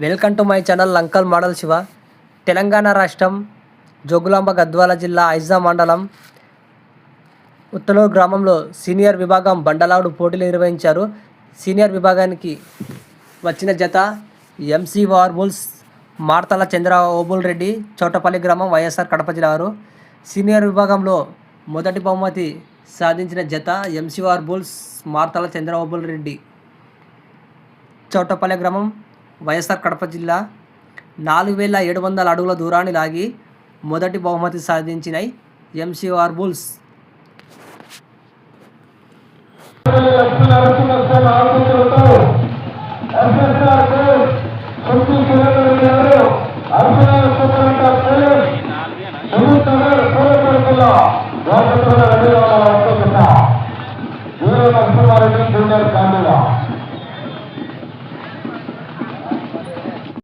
Welcome to my channel Lankal model Shiva. Telangana రాష్ట్రం జోగులాంబ గద్వాల జిల్లా ఐజా మండలం ఉత్తలూరు గ్రామంలో సీనియర్ విభాగం బండలాడు పోటీలు నిర్వహించారు. సీనియర్ విభాగానికి వచ్చిన జత MC war bulls Martala Chandra Obul Reddy Chotapalli గ్రామం వైఎస్ఆర్ కడప జిల్లా వారు. సీనియర్ విభాగంలో మొదటి బహుమతి సాధించిన జత MC war bulls Martala Chandra Obul Reddy Chotapalli గ్రామం వైఎస్ఆర్ కడప జిల్లా నాలుగు వేల ఏడు వందల అడుగుల దూరాన్ని లాగి మొదటి బహుమతి సాధించినాయి ఎంసీఆర్ బుల్స్. Junior junior కాండిగా